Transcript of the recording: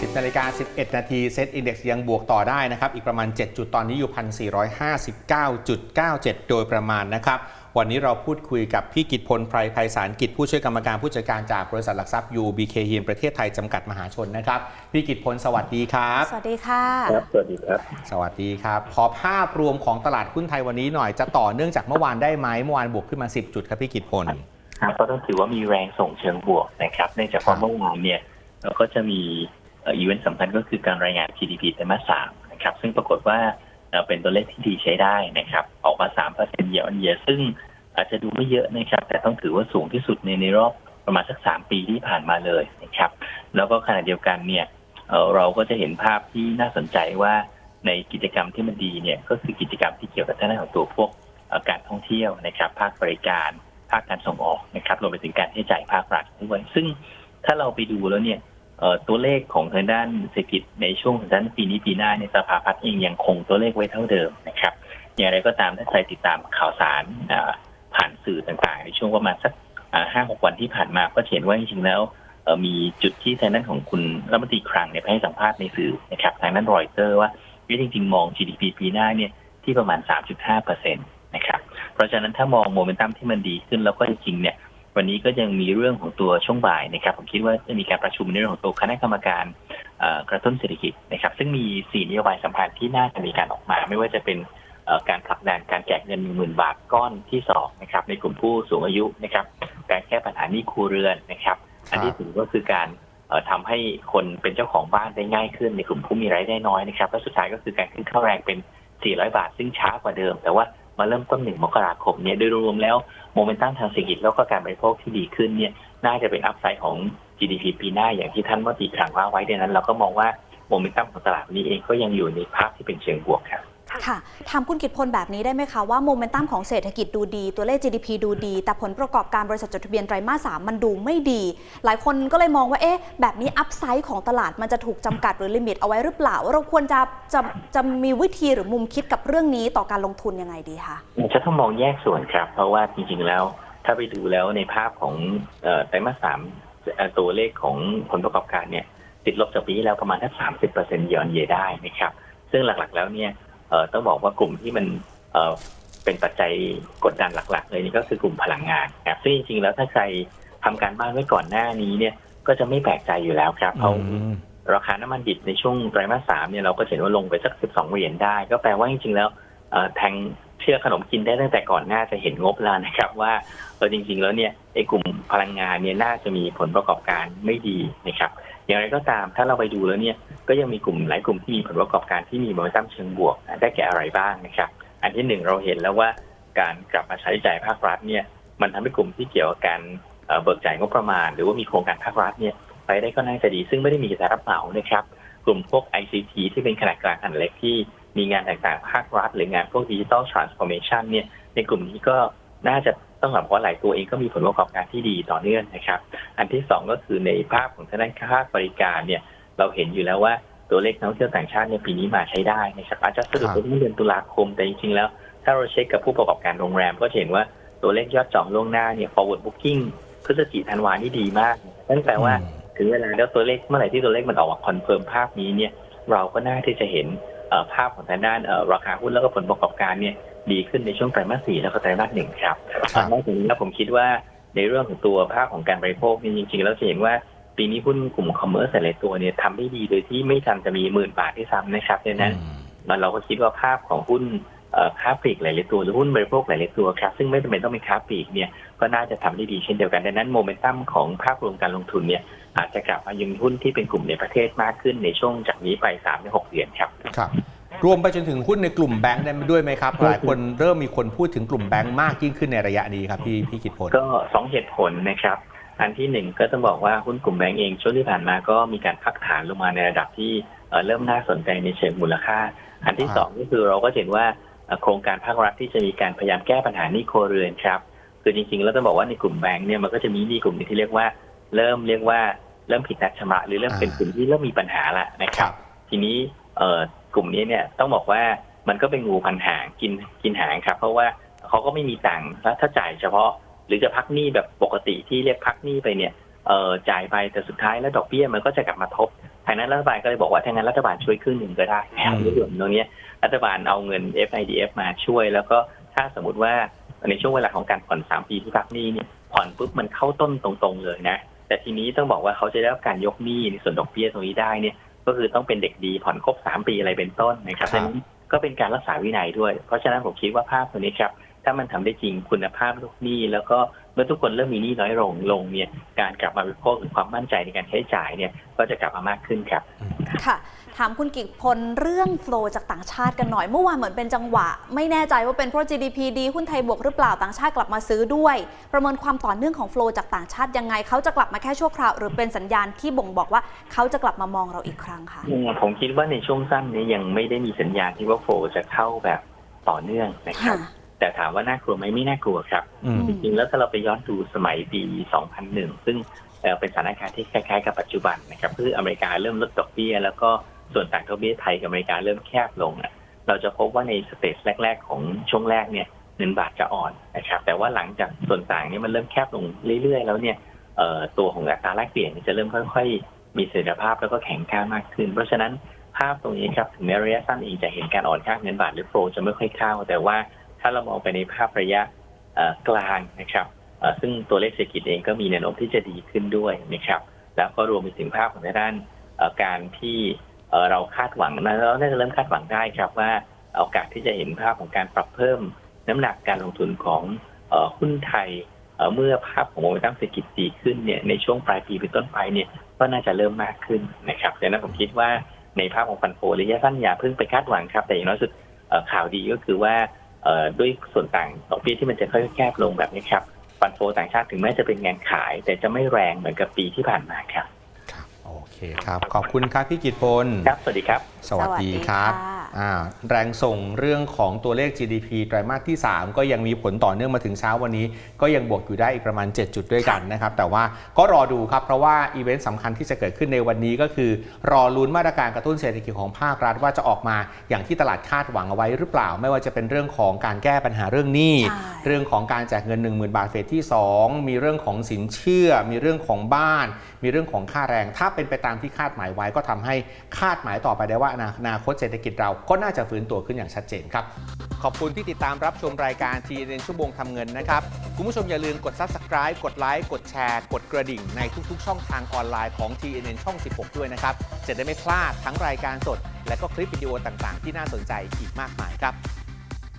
10นาฬิกา11 นาทีเซ็ตอินดี x ยังบวกต่อได้นะครับ อีกประมาณ 7 จุดตอนนี้อยู่ 1,459.97 โดยประมาณนะครับ วันนี้เราพูดคุยกับพี่กิตพลไพรไพศาลกิจผู้ช่วยกรรมการผู้จัดการจากบริษัทหลักทรัพย์ UBK เฮียนประเทศไทยจำกัดมหาชนนะครับ พี่กิตพลสวัสดีครับ สวัสดีค่ะ ครับ สวัสดีครับ สวัสดีครับ ขอภาพรวมของตลาดหุ้นไทยวันนี้หน่อยจะต่อเนื่องจากเมื่อวานได้ไหมเมื่อวานบวกขึ้นมา 10 จุดครับพี่กิตพลครับก็ต้องถือว่ามีแรงส่งเชิงบวกนะครับเนื่องจากว่าครับเมื่อวานเนี่ยเราก็จะมีเอีเวนต์สำคัญก็คือการรายงาน GDP ไตรมาสสามนะครับ ซึ่งปรากฏว่าเป็นตัวเลขที่ดีใช้ได้นะครับ ออกมา3เปอร์เซ็นต์เยอ n เยซึ่งอาจจะดูไม่เยอะนะครับ แต่ต้องถือว่าสูงที่สุดในในรอบประมาณสัก3ปีที่ผ่านมาเลยนะครับ แล้วก็ขณะเดียวกันเนี่ยเราก็จะเห็นภาพที่น่าสนใจว่าในกิจกรรมที่มันดีเนี่ยก็คือกิจกรรมที่เกี่ยวกับทางด้านของตัวพวกการท่องเที่ยวนะครับ ภาคบริการ ภาคการส่งออกนะครับรวมไปถึงการใช้จ่ายภาครัฐด้วยซึ่งถ้าเราไปดูแล้วเนี่ย ตัวเลขของทางด้านเศรษฐกิจในช่วงทางด้านปีนี้ปีหน้าเนี่ยสภาพัฒน์เองยังคงตัวเลขไว้เท่าเดิมนะครับ อย่างไรก็ตามถ้าใครติดตามข่าวสารผ่านสื่อต่างๆ ในช่วงประมาณสักห้าหกวันที่ผ่านมาก็เห็นว่าจริงๆแล้วมีจุดที่ทางด้านของคุณรัฐมนตรีคลังเนี่ยให้สัมภาษณ์ในสื่อนะครับทางด้านรอยเตอร์ว่าจริงๆ มอง GDP ปีหน้าเนี่ยที่ประมาณ 3.5เปอร์เซ็นต์นะครับ เพราะฉะนั้นถ้ามองโมเมนตัมที่มันดีขึ้นแล้วก็จริงๆเนี่ย วันนี้ก็ยังมีเรื่องของตัวช่วงบ่ายนะครับ ผมคิดว่าจะมีการประชุมในเรื่องของตัวคณะกรรมการเอ่อกระตุ้นเศรษฐกิจนะครับ ซึ่งมีสี่นโยบายสำคัญที่น่าจะมีการออกมา ไม่ว่าจะเป็นเอ่อการผลักดันการแจกเงินหนึ่งหมื่นบาทก้อนที่สองนะครับ ในกลุ่มผู้สูงอายุนะครับ การแก้ปัญหาหนี้ครัวเรือนนะครับ อันที่สี่ก็คือการเอ่อทำให้คนเป็นเจ้าของบ้านได้ง่ายขึ้นในกลุ่มผู้มีรายได้น้อยนะครับและสุดท้ายก็คือการขึ้นค่าแรงเป็น 400 บาท ซึ่งช้ากว่าเดิม แต่ว่า มาเริ่มต้นหนึ่งมกราคมเนี่ยโดยรวมแล้วโมเมนตัมทางเศรษฐกิจแล้วก็การบริโภคที่ดีขึ้นเนี่ยน่าจะเป็นอัพไซด์ของ GDP ปีหน้าอย่างที่ท่านว่าตีครั้งว่าไว้ดังนั้น เราก็มองว่าโมเมนตัมของตลาดนนี้เองก็ยังอยู่ในภาพที่เป็นเชิงบวกครับ ค่ะถามคุณกิตพลแบบนี้ได้ไหมคะว่าโมเมนตัมของเศรษฐกิจดูดี ตัวเลข GDP ดูดี แต่ผลประกอบการบริษัทจดทะเบียนไตรมาสสามมันดูไม่ดี หลายคนก็เลยมองว่าเอ๊ะแบบนี้อัพไซด์ของตลาดมันจะถูกจำกัดหรือลิมิตเอาไว้หรือเปล่า เราควรจะจะจะมีวิธีหรือมุมคิดกับเรื่องนี้ต่อการลงทุนยังไงดีคะจะต้องมองแยกส่วนครับ เพราะว่าจริงๆแล้ว ถ้าไปดูแล้วในภาพของเอ่อไตรมาสสามเอ่อตัวเลขของผลประกอบการเนี่ยติดลบจากปีที่แล้วประมาณทั้งสามสิบเปอร์เซ็นต์เยอนเยได้นะครับ ซึ่งหลักๆแล้วเนี่ยเอ่อ ต้องบอกว่ากลุ่มที่มันเอ่อเป็นปัจจัยกดดันหลัก ๆ เลยนี่ก็คือกลุ่มพลังงานนะครับซึ่งจริงๆแล้วถ้าใครทำการบ้านไว้ก่อนหน้านี้เนี่ย ก็จะไม่แปลกใจอยู่แล้วครับเพราะราคาน้ำมันดิบในช่วงไตรมาสสามเนี่ยเราก็เห็นว่าลงไปสัก12เหรียญได้ ก็แปลว่าจริงๆแล้วเอ่อแทงเชื่อขนมกินได้ตั้งแต่ก่อนหน้าจะเห็นงบแล้วนะครับว่าเออจริง ๆ แล้วเนี่ยไอ้กลุ่มพลังงานเนี่ยน่าจะมีผลประกอบการไม่ดีนะครับ อย่างไรก็ตามถ้าเราไปดูแล้วเนี่ยก็ยังมีกลุ่มหลายกลุ่มที่มีผลประกอบการที่มีโมเมนตัมเชิงบวกได้แก่อะไรบ้างนะครับอันที่หนึ่งเราเห็นแล้วว่าการกลับมาใช้จ่ายภาครัฐเนี่ยมันทำให้กลุ่มที่เกี่ยวกับการเบิกจ่ายงบประมาณ หรือว่ามีโครงการภาครัฐเนี่ยไปได้ก็น่าจะดี ซึ่งไม่ได้มีแต่รับเหมานะครับกลุ่มพวก ICT ที่เป็นขนาดกลางขนาดเล็กที่มีงานต่างๆภาครัฐ หรืองานพวกดิจิ t a ลทรานส์ฟอร์เมชันเนี่ยในกลุ่มนี้ก็น่าจะ ต้องบอกว่าหลายตัวเองก็มีผลประกอบการที่ดีต่อเนื่องนะครับ อันที่สองก็คือในภาพของทางด้านภาคบริการเนี่ยเราเห็นอยู่แล้วว่าตัวเลขนักท่องเที่ยวต่างชาติในยปีนี้มาใช้ได้นะครับอาจจะสะดุดครับไปที่เดือนตุลาคมแต่จริงๆแล้วถ้าเราเช็คกับผู้ประกอบการโรงแรม ก็จะเห็นว่าตัวเลขยอดจองล่วงหน้าเนี่ย forward booking พฤศจิกธันวานี่ดีมากนั่นแปลว่าถึงเวลาแล้วตัวเลขเมื่อไหร่ที่ตัวเลขมันออกมาคอนเฟิร์มภาพนี้เนี่ยเราก็น่าที่จะเห็นเอ่อภาพของทางด้านเอ่อราคาหุ้นแล้วก็ผลประกอบการเนี่ย ดีขึ้นในช่วงไตรมาสสี่แล้วก็ไตรมาสหนึ่งครับครับนอกจากนี้แล้วผมคิดว่าในเรื่องของตัวภาพของการบริโภคเนี่ยจริงๆแล้วจะเห็นว่าปีนี้หุ้นกลุ่มคอมเมอร์สหลายตัวเนี่ยทำได้ดีโดยที่ไม่ทันจะมีหมื่นบาทที่ซ้ำนะครับดังนั้นมันเราก็คิดว่าภาพของหุ้นเอ่อค้าปลีกหลายๆตัวหรือหุ้นบริโภคหลายๆตัวครับซึ่งไม่จำเป็นต้องเป็นค้าปลีกเนี่ยก็น่าจะทำได้ดีเช่นเดียวกันดังนั้นโมเมนตัมของภาพรวมการลงทุนเนี่ยอาจจะกลับมายังหุ้นที่เป็นกลุ่มในประเทศมากขึ้นในช่วงจากนี้ไป3าถึงหเดือนครับครับ รวมไปจนถึงหุ้นในกลุ่มแบงค์ได้ด้วยไหมครับ หลายคนเริ่มมีคนพูดถึงกลุ่มแบงค์มากยิ่งขึ้นในระยะนี้ครับพี่พี่กิตพลก็สองเหตุผลนะครับ อันที่หนึ่งก็ต้องบอกว่าหุ้นกลุ่มแบงก์เองช่วงที่ผ่านมาก็มีการพักฐานลงมาในระดับที่เอ่อเริ่มน่าสนใจในเชิงมูลค่า อันที่ครับสองก็คือเราก็เห็นว่าเอ่อโครงการภาครัฐที่จะมีการพยายามแก้ปัญหาหนี้ครัวเรือนครับคือจริงๆแล้วต้องบอกว่าในกลุ่มแบงก์เนี่ยมันก็จะมีหนี้กลุ่มหนึงที่เรียกว่า เริ่มเรียกว่าเริ่มผิดนัดชำระหรือเริ่มเป็นกลุ่มที่เริ่มมีปัญหาละนะครับ ทีนี้เอ่อ กลุ่มนี้เนี่ยต้องบอกว่ามันก็เป็นงูพันหางกินกินหางครับ เพราะว่าเขาก็ไม่มีตังค์แล้วถ้าจ่ายเฉพาะ หรือจะพักหนี้แบบปกติที่เรียกพักหนี้ไปเนี่ยเอ่อจ่ายไปแต่สุดท้ายแล้วดอกเบี้ยมันก็จะกลับมาทบทางนั้นรัฐบาลก็เลยบอกว่าถ้างั้นรัฐบาลช่วยครึ่งหนึ่งก็ได้นะครับอืมในส่วนตรงเนี้ยรัฐบาลเอาเงิน FIDF มาช่วย แล้วก็ถ้าสมมติว่าในช่วงเวลาของการผ่อนสามปีที่พักหนี้เนี่ยผ่อนปุ๊บมันเข้าต้นตรงๆเลยนะแต่ทีนี้ต้องบอกว่าเขาจะได้รับการยกหนี้ในส่วนดอกเบี้ยตรงนี้ได้เนี่ย ก็คือต้องเป็นเด็กดีผ่อนครบสามปีอะไรเป็นต้นนะครับครับดังนั้นก็เป็นการรักษาวินัยด้วย เพราะฉะนั้นผมคิดว่าภาพตัวนี้ครับ ถ้ามันทำได้จริงคุณภาพลูกหนี้ แล้วก็เมื่อทุกคนเริ่มมีหนี้น้อยลงลงเนี่ยการกลับมาบริโภคหรือความมั่นใจในการใช้จ่ายเนี่ยก็จะกลับมามากขึ้นครับ ค่ะ ถามคุณกิตพลเรื่องโฟลจากต่างชาติกันหน่อย เมื่อวานเหมือนเป็นจังหวะ ไม่แน่ใจว่าเป็นเพราะ GDP ดีหุ้นไทยบวกหรือเปล่าต่างชาติกลับมาซื้อด้วย ประเมินความต่อเนื่องของโฟลจากต่างชาติยังไงเขาจะกลับมาแค่ชั่วคราว หรือเป็นสัญญาณที่บ่งบอกว่าเขาจะกลับมามองเราอีกครั้งค่ะอืมผมคิดว่าในช่วงสั้นนี้ยังไม่ได้มีสัญญาณที่ว่าโฟลจะเข้าแบบต่อเนื่องนะครับค่ะแต่ถามว่าน่ากลัวไหมไม่น่ากลัวครับอืมจริงๆแล้วถ้าเราไปย้อนดูสมัยปี 2001 ซึ่งเอ่อเป็นสถานการณ์ที่คล้ายๆกับปัจจุบันนะครับคืออเมริกาเริ่มลดดอกเบี้ยแล้วก็ ส่วนต่างดอกเบี้ยไทยกับอเมริกาเริ่มแคบลงอะเราจะพบว่าในสเตจแรก ๆ ของช่วงแรกเนี่ยเงินบาทจะอ่อนนะครับแต่ว่าหลังจากส่วนต่างเนี่ยมันเริ่มแคบลงเรื่อยๆ แล้วเนี่ยตัวของอัตราแลกเปลี่ยนจะเริ่มค่อย ๆ มีเสถียรภาพแล้วก็แข็งค่ามากขึ้น เพราะฉะนั้นภาพตรงนี้ครับถึงในระยะสั้นเองจะเห็นการอ่อนค่าเงินบาทหรือโฟลจะไม่ค่อยเข้า แต่ว่าถ้าเรามองไปในภาพระยะกลางนะครับซึ่งตัวเลขเศรษฐกิจเองก็มีแนวโน้มที่จะดีขึ้นด้วยนะครับแล้วก็รวมไปถึงภาพของด้านการที่ เเราคาดหวังนะเราน่าจะเริ่มคาดหวังได้ครับว่าโอกาสที่จะเห็นภาพของการปรับเพิ่มน้ำหนักการลงทุนของอหุ้นไทยเเมื่อภาพของโมเมนตัมเศรษฐกิจดีขึ้นเนี่ยในช่วงปลายปีเป็นต้นไปเนี่ยก็น่าจะเริ่มมากขึ้นนะครับดังนั้นผมคิดว่าในภาพของฟันโฟระยะสั้นอย่าเพิ่งไปคาดหวังครับ แต่อย่างน้อยสุดข่าวดีก็คือว่าด้วยส่วนต่างดอกเบี้ยที่มันจะค่อยๆแคบลงแบบนี้ครับฟันโฟต่างชาติถึงแม้จะเป็นงานขาย แต่จะไม่แรงเหมือนกับปีที่ผ่านมาครับ ครับโอเคครับ ขอบคุณครับพี่กิตพลครับ สวัสดีครับ สวัสดีครับสวัสดีค่ะอ่า แรงส่งเรื่องของตัวเลข GDP ไตรมาสที่ 3 ก็ยังมีผลต่อเนื่องมาถึงเช้าวันนี้ ก็ยังบวกอยู่ได้อีกประมาณ 7 จุดด้วยกันนะครับ แต่ว่าก็รอดูครับ เพราะว่าอีเวนต์สำคัญที่จะเกิดขึ้นในวันนี้ก็คือ รอลุ้นมาตรการกระตุ้นเศรษฐกิจของภาครัฐว่าจะออกมาอย่างที่ตลาดคาดหวังเอาไว้หรือเปล่า ไม่ว่าจะเป็นเรื่องของการแก้ปัญหาเรื่องหนี้ใช่เรื่องของการแจกเงิน 10,000 บาทเฟสที่ 2 มีเรื่องของสินเชื่อ มีเรื่องของบ้าน มีเรื่องของค่าแรง ถ้าเป็นไปตามที่คาดหมายไว้ก็ทำให้คาดหมายต่อไปได้ว่าอนาอนาคตเศรษฐกิจเราก็น่าจะฟื้นตัวขึ้นอย่างชัดเจนครับ ขอบคุณที่ติดตามรับชมรายการ TNN ชั่วโมงทำเงินนะครับ คุณผู้ชมอย่าลืมกด Subscribe กดไลค์กดแชร์กดกระดิ่งในทุกๆ ช่องทางออนไลน์ของ TNN ช่อง 16 ด้วยนะครับ จะได้ไม่พลาดทั้งรายการสด และก็คลิปวิดีโอต่างๆ ที่น่าสนใจอีกมากมายครับ